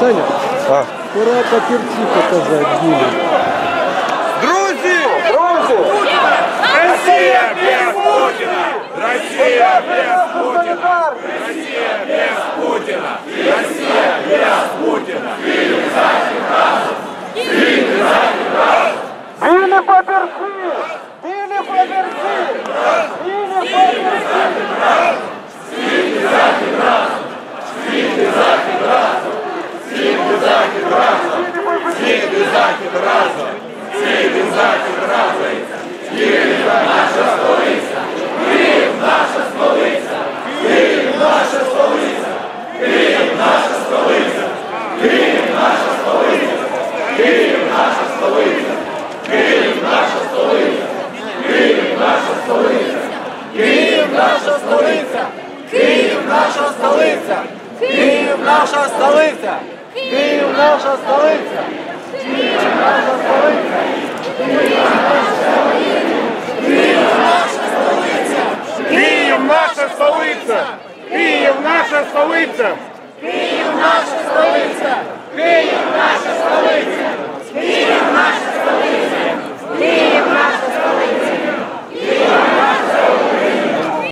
Саня, а. пора папірці показати Ділі. Друзі! Друзі! Росія без Путина, Россия без Путина, Россия без Путина. Росія! Схід і захід разом! Схід і захід разом! Київ наша столиця! Київ наша столиця! Київ наша столиця! Київ наша столиця! Київ наша столиця! Київ наша столиця! Київ наша столиця! Київ наша столиця! Київ наша столиця! Київ наша столиця! Київ наша столиця! Київ наша столиця! Київ наша столиця! Київ наша столиця! Київ наша столиця! Київ наша столиця! Київ наша столиця!